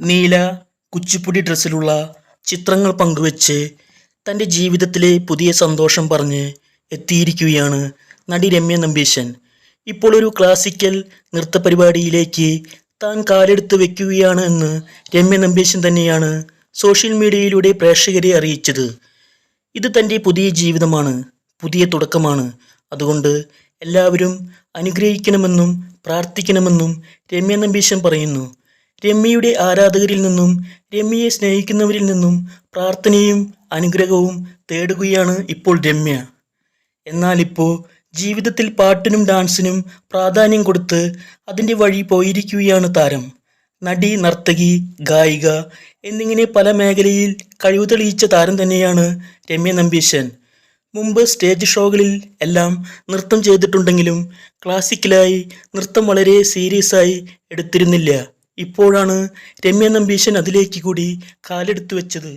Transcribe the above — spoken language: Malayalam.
നീല കുച്ചിപ്പുടി ഡ്രസ്സിലുള്ള ചിത്രങ്ങൾ പങ്കുവെച്ച് തന്റെ ജീവിതത്തിലെ പുതിയ സന്തോഷം പറഞ്ഞ് എത്തിയിരിക്കുകയാണ് നടി രമ്യ നമ്പീശൻ. ഇപ്പോൾ ഒരു ക്ലാസിക്കൽ നൃത്ത പരിപാടിയിലേക്ക് താൻ കാലെടുത്ത് വെക്കുകയാണ് എന്ന് രമ്യ നമ്പീശൻ തന്നെയാണ് സോഷ്യൽ മീഡിയയിലൂടെ പ്രേക്ഷകരെ അറിയിച്ചത്. ഇത് തന്റെ പുതിയ ജീവിതമാണ് പുതിയ തുടക്കമാണ്. അതുകൊണ്ട് എല്ലാവരും അനുഗ്രഹിക്കണമെന്നും പ്രാർത്ഥിക്കണമെന്നും രമ്യ നമ്പീശൻ പറയുന്നു. രമ്യയുടെ ആരാധകരിൽ നിന്നും രമ്യയെ സ്നേഹിക്കുന്നവരിൽ നിന്നും പ്രാർത്ഥനയും അനുഗ്രഹവും തേടുകയാണ് ഇപ്പോൾ രമ്യ. എന്നാൽ ഇപ്പോൾ ജീവിതത്തിൽ പാട്ടിനും ഡാൻസിനും പ്രാധാന്യം കൊടുത്ത് അതിന്റെ വഴി പോയിരിക്കുകയാണ് താരം. നടി നർത്തകി ഗായിക എന്നിങ്ങനെ പല മേഖലയിൽ കഴിവ് തെളിയിച്ച താരം തന്നെയാണ് രമ്യ നമ്പീശൻ. മുമ്പ് സ്റ്റേജ് ഷോകളിൽ എല്ലാം നൃത്തം ചെയ്തിട്ടുണ്ടെങ്കിലും ക്ലാസിക്കലായി നൃത്തം വളരെ സീരിയസ് ആയി എടുത്തിരുന്നില്ല. ഇപ്പോഴാണ് രമ്യ നമ്പീശൻ അതിലേക്ക് കൂടി കാലെടുത്തു വെച്ചത്.